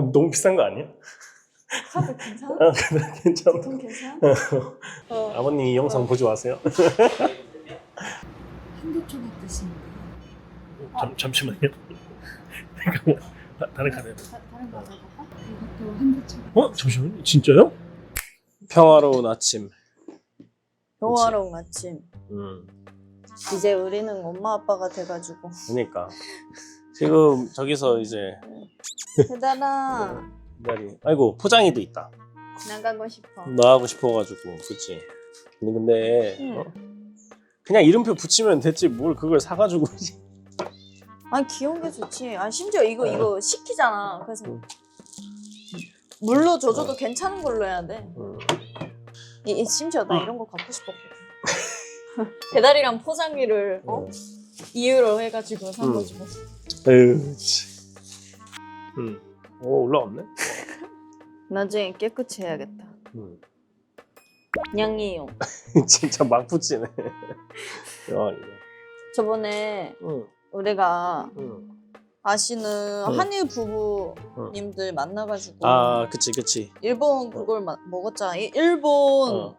너무 비싼 거 아니야? 카드 괜찮아? 아, 그래, 괜찮아. 돈 괜찮아? 어. 아버님 이 영상 어. 보지 마세요. 한두 초밥 드시는데. 잠, 잠시만요. 잠깐만. 다, 다른 카드. 다, 다른 거 가져갈까? 이것도 한두 초밥. 어? 잠시만요. 진짜요? 평화로운 아침. 평화로운 아침. 음. 이제 우리는 엄마 아빠가 돼가지고. 그러니까 지금 저기서 이제 대단아 기다리. 아이고 포장이도 있다. 나가고 싶어. 나하고 싶어가지고 그치. 근데 근데 응. 어? 그냥 이름표 붙이면 됐지 뭘 그걸 사가지고. 아 귀여운 게 좋지. 아 심지어 이거 어. 이거 시키잖아. 그래서 응. 물로 져줘도 괜찮은 걸로 해야 돼. 음. 이, 이 심지어 나 응. 이런 거 갖고 싶었거든. 배달이랑 포장기를 어? 어. 이유로 해가지고 산 응. 거지 뭐. 에휴. 치. 음. 오 올라왔네. 나중에 깨끗이 해야겠다. 음. 냥이용. 진짜 막 붙이네. 야 이거. 저번에 응. 우리가 응. 아시는 응. 한일 부부님들 만나가지고 아 그치 그치. 일본 그걸 마- 먹었잖아. 이- 일본 어.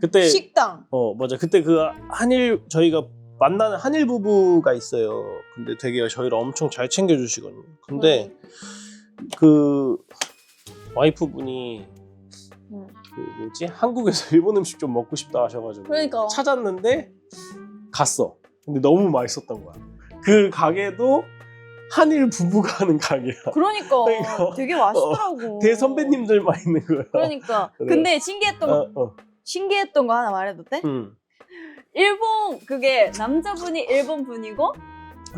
그때 식당. 어 맞아 그때 그 한일 저희가 만나는 한일 부부가 있어요. 근데 되게 저희를 엄청 잘 챙겨주시거든요. 근데 그 와이프분이 응. 그 뭐지 한국에서 일본 음식 좀 먹고 싶다 하셔가지고 그러니까. 찾았는데 갔어. 근데 너무 맛있었던 거야. 그 가게도 한일 부부가 하는 가게야. 그러니까 그러니까. 되게 맛있더라고. 대선배님들만 있는 거야. 그러니까. 근데 신기했던 거 어, 어. 신기했던 거 하나 말해도 돼? 응. 일본 그게 남자분이 일본 분이고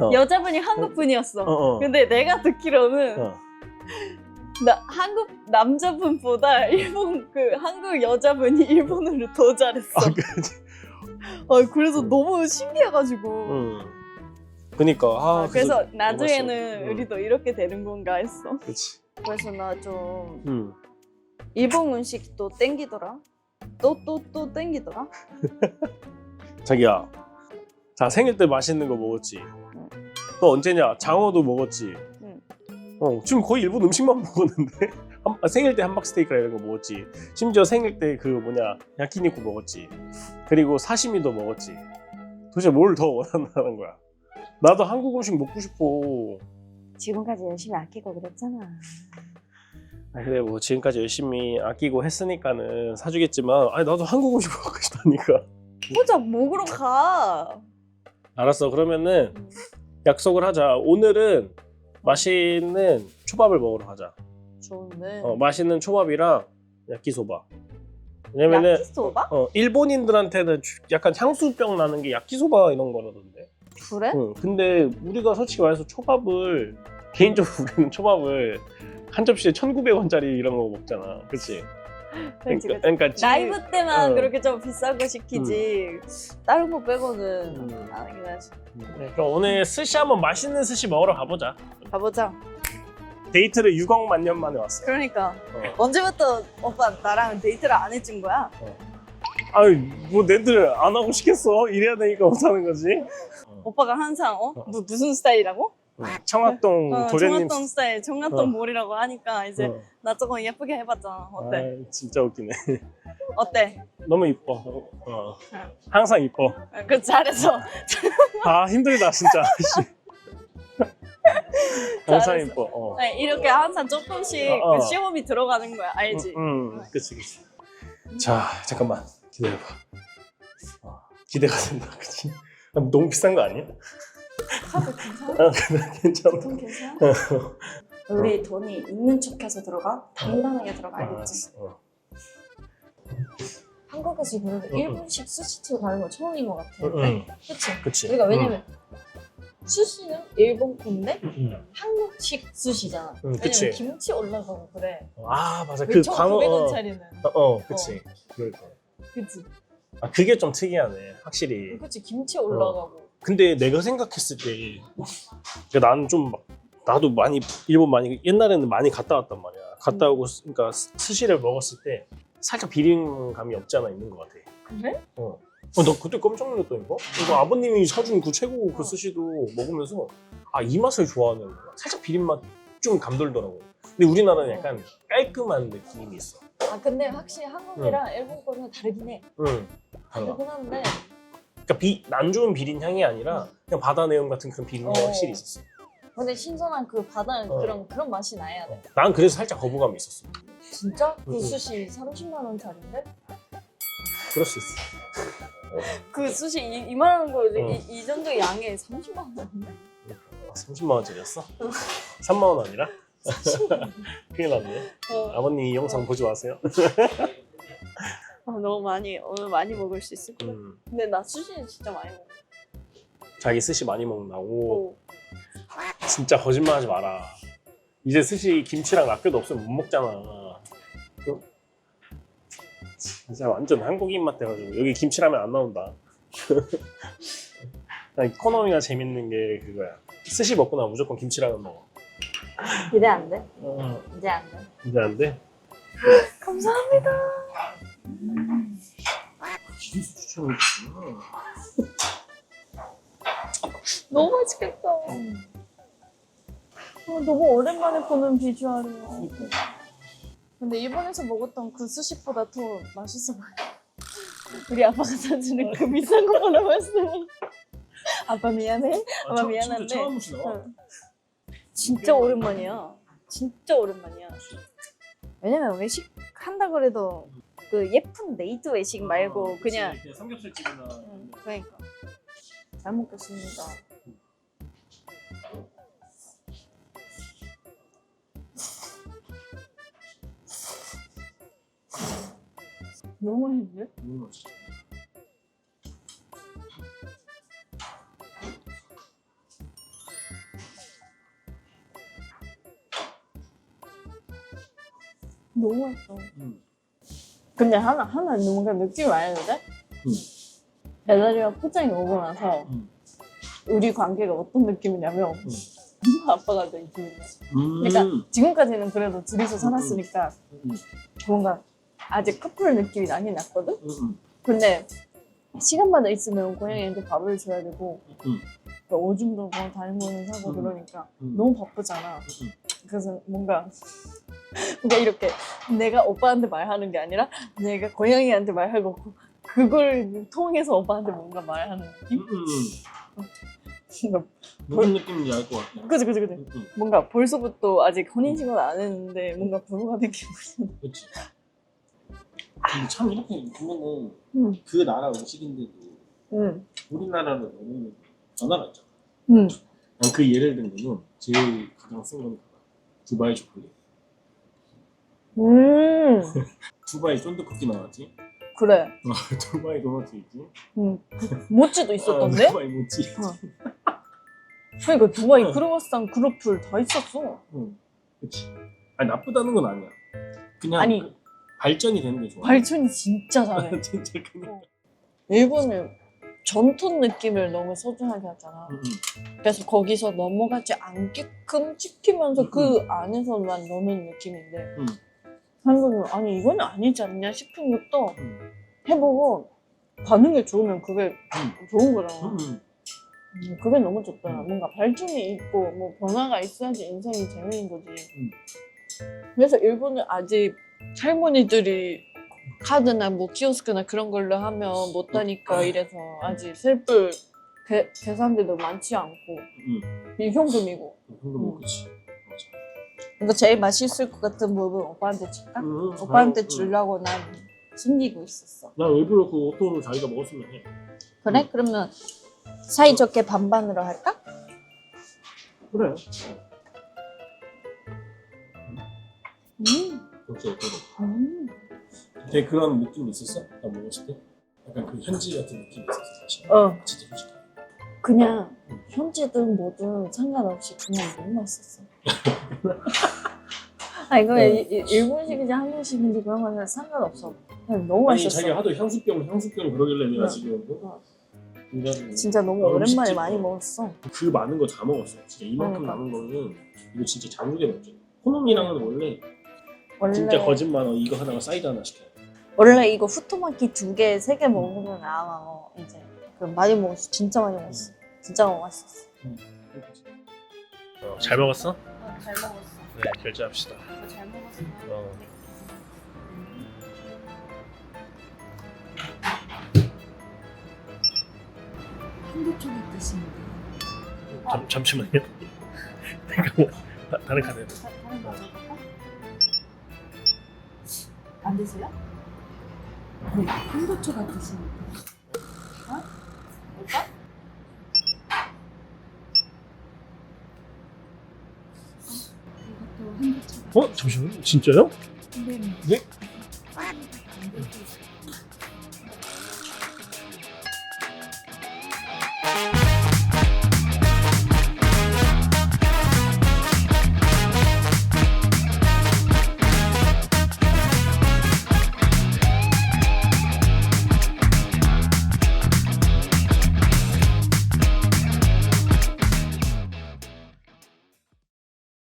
어. 여자분이 한국 분이었어. 어, 어. 근데 내가 듣기로는 어. 나 한국 남자분보다 일본 그 한국 여자분이 일본어를 더 잘했어. 아. 어, 그래서 응. 너무 신기해가지고. 응. 그니까 아, 아, 그래서. 나중에는 응. 우리도 이렇게 되는 건가 했어. 그치. 그래서 나좀 응. 일본 음식도 땡기더라. 또 또 또 땡기더라. 자기야. 자 생일 때 맛있는 거 먹었지. 응. 또 언제냐? 장어도 먹었지. 응. 어 지금 거의 일본 음식만 먹었는데. 한- 아, 생일 때 함박스테이크라 이런 거 먹었지. 심지어 생일 때 그 뭐냐 야키니쿠 먹었지. 그리고 사시미도 먹었지. 도대체 뭘 더 원한다는 거야? 나도 한국 음식 먹고 싶어. 지금까지 열심히 아끼고 그랬잖아. 아, 그래 뭐 지금까지 열심히 아끼고 했으니까는 사주겠지만 아니 나도 한국 음식 먹고 싶다니까. 혼자 먹으러 가. 알았어 그러면은 약속을 하자. 오늘은 맛있는 초밥을 먹으러 가자. 좋은데. 어, 맛있는 초밥이랑 야끼소바. 왜냐면은 야키소바? 어, 일본인들한테는 주- 약간 향수병 나는 게 야끼소바 이런 거라던데. 그래? 응, 근데 우리가 솔직히 말해서 초밥을 개인적으로 우리는 초밥을 한 접시에 1,900원짜리 이런 거 먹잖아. 그치? 그치, 그치. 그러니까 찌- 라이브 때만 어. 그렇게 좀 비싼 거 시키지 다른 거 빼고는 음. 안 하긴 하지 네, 그럼 오늘 스시 한번 맛있는 스시 먹으러 가보자. 가보자 데이트를 6억 만년 만에 왔어. 그러니까 어. 언제부터 오빠 나랑 데이트를 안 해준 거야? 아유, 뭐 내들 안 하고 싶겠어. 이래야 되니까 못 하는 거지. 오빠가 항상 어? 어. 무, 무슨 스타일이라고? 청학동 어, 도련님. 청학동 스타일 청학동 어. 몰이라고 하니까 이제 어. 나 조금 예쁘게 해봤잖아 어때? 아이, 진짜 웃기네. 어때? 너무 이뻐. 어. 항상 이뻐. 어, 그 잘해서 아 힘들다 진짜. 씨. 항상 잘했어. 이뻐. 어. 네, 이렇게 항상 조금씩 어, 어. 그 시험이 들어가는 거야 알지? 음, 음, 그치 그치. 자 잠깐만 기다려봐. 어, 기대가 된다, 그치? 너무 비싼 거 아니야? 카드 괜찮아? 아, 그래, 괜찮아. 돈 괜찮아? 우리 돈이 있는 척해서 들어가? 단단하게 들어가 알겠지? 알았어. 어. 한국에서 그래도 응, 일본식 스시집 가는 거 처음인 것 같아. 응, 응. 그치? 그치. 우리가 왜냐면 스시는 일본 건데 응, 응. 한국식 스시잖아. 응, 왜냐면 그치. 김치 올라가고 그래. 아 맞아 그 광어. 1,900원짜리는. 어, 어 그치. 그럴 거. 그치? 아 그게 좀 특이하네, 확실히. 그치 김치 올라가고. 근데 내가 생각했을 때 그러니까 나는 좀 막 나도 많이 일본 많이 옛날에는 많이 갔다 왔단 말이야. 갔다 오고 스- 그러니까 스- 스시를 먹었을 때 살짝 비린감이 없지 않아 있는 것 같아. 그래? 어. 어, 나 그때 깜짝 놀랐다니까? 이거 아버님이 사준 그 최고 그 스시도 먹으면서 아, 이 맛을 좋아하는 거야. 살짝 비린 맛 좀 감돌더라고. 근데 우리나라는 약간 깔끔한 느낌이 있어. 아 근데 확실히 한국이랑 일본 거는 다르긴 해. 응. 달라. 다르긴 한데 그러니까 비, 안 좋은 비린 향이 아니라 그냥 바다 내음 같은 그런 비린 향이 어. 확실히 있었어. 근데 신선한 그 바다 어. 그런 그런 맛이 나야 돼. 난 그래서 살짝 거부감이 있었어. 진짜? 응, 그 응. 수시 30만 원짜리인데? 그럴 수 있어. 그 수시 이, 이만한 거 어. 이, 이 정도 양에 30만 원인데? 30만 원짜리였어? 3만 원 아니라? 큰일 났네. 어. 아버님 이 영상 보지 마세요. 아, 너무 많이 오늘 많이 먹을 수 있을 거야. 음, 근데 나 수시는 진짜 많이 먹어. 자기 스시 많이 먹는다고 어. 진짜 거짓말하지 마라. 이제 스시 김치랑 라떼도 없으면 못 먹잖아. 어? 진짜 완전 한국인 맛 돼가지고 여기 김치라면 안 나온다. 난 이코노미가 재밌는 게 그거야. 스시 먹고 나면 무조건 김치라면 먹어. 기대 안 돼? 어, 이제 안 돼. 이제 안 돼? 감사합니다. 추천을 너무 맛있겠다. 어, 너무 오랜만에 보는 비주얼이에요. 근데 일본에서 먹었던 그 스시보다 더 맛있어 보여. 우리 아빠가 사주는 그 비싼 거보다 맛있어 보여. 아빠 미안해. 아마 미안한데. 처음 나와. 응. 진짜 오랜만이야. 진짜 오랜만이야. 왜냐면 외식 한다 그래도 그 예쁜 데이트 외식 말고 그냥 삼겹살집이나 응, 그러니까 잘 먹겠습니다. 너무 맛있네. 너무 맛있어. 너무 맛있어. 음. 근데 하나 하나 뭔가 느낌이 많이 드는데? 응. 배달이가 포장이 오고 나서 응. 우리 관계가 어떤 느낌이냐면 엄마 아빠가 된 기분이야. 음. 그러니까 지금까지는 그래도 둘이서 살았으니까 음. 뭔가 아직 커플 느낌이 나긴 났거든? 음. 근데 시간만 있으면 고양이한테 밥을 줘야 되고 음. 또 오줌도 뭐 다른 거는 사고 음. 그러니까 음. 너무 바쁘잖아. 음. 그래서 뭔가 뭔가 이렇게 내가 오빠한테 말하는 게 아니라 내가 고양이한테 말하고 그걸 통해서 오빠한테 뭔가 말하는 느낌? 음. 뭔가 무슨 느낌인지 알 것 같아. 그지 그지 그지 음. 음. 뭔가 벌써부터 아직 혼인신고는 안 했는데 뭔가 부부가 된 기분이 그렇지. 근데 참 이렇게 보면은 응. 그 나라 음식인데도 응. 우리나라는 너무 변화가 있잖아. 응. 난그 예를 든 거는 제일 가장 쓴건 두바이 초콜릿. 음 두바이 쫀득쿠키 나왔지. 그래 두바이 도넛 있지. 응. 모찌도 있었던데? 아, 두바이 모찌. 그러니까 두바이 어. 크로와상 그로플 다 있었어 응. 그렇지. 아니 나쁘다는 건 아니야. 그냥 아니. 그 발전이 되는 게 좋아. 발전이 진짜 잘해 진짜 그냥. 일본은 전통 느낌을 너무 소중하게 하잖아 응, 응. 그래서 거기서 넘어가지 않게끔 지키면서 음, 그 안에서만 노는 느낌인데 음. 한국은 아니 이건 아니지 않냐 싶은 것도 음. 해보고 반응이 좋으면 그게 좋은 거잖아 응, 응. 음, 그게 너무 좋더라 음. 뭔가 발전이 있고 뭐 변화가 있어야지 인생이 재밌는 거지 음. 그래서 일본은 아직 할머니들이 카드나 뭐 키오스크나 그런 걸로 하면 못 다니까 이래서 아직 슬플 계, 계산들도 많지 않고 응. 일현금이고 현금 음. 그치. 맞아. 이거 제일 맛있을 것 같은 부분 오빠한테 줄까? 응, 응. 오빠한테 응. 주려고 난 숨기고 있었어 난 일부러 그 오토를 자기가 먹었으면 해. 그래? 그러면 사이좋게 반반으로 할까? 그래. 음, 역시 오토로. 음. 되게 그런 느낌이 있었어? 나 먹었을 때? 약간 그 현지 같은 느낌이 있었어 사실. 어 진짜 솔직히. 그냥 현지든 뭐든 상관없이 그냥 너무 맛있었어. 아 이거 네. 이- 이- 일본식인지 한국식인지 그런 거는 상관없어. 그냥 너무 아니 맛있었어. 자기가 하도 향수병 향수병 그러길래 내가 어. 지금 어. 그래가지고 진짜 너무 어, 오랜만에 음식집. 많이 먹었어. 그 많은 거 다 먹었어. 진짜 이만큼 그러니까. 남은 거는 이거 진짜 장국에 먹죠. 호놈이랑은 원래 원래 진짜 거짓말 어, 이거 하나가 사이드 하나 시켜. 원래 이거 후토마키 두 개, 세 개 먹으면 아마 어, 이제 그 많이 먹었어. 진짜 많이 먹었어. 진짜 너무 맛있었어. 잘 먹었어? 잘 먹었어. 네 결제합시다. 잘 먹었어. 어. 한국 뜻입니다. 잠 잠시만요. 잠깐만 다- 다른 카드. 다- 다른 거 먹을까? 안 드세요? 네, 한도초가 드십니다. 어? 뭘까? 이것도 한도초. 어 잠시만요. 진짜요? 네. 네?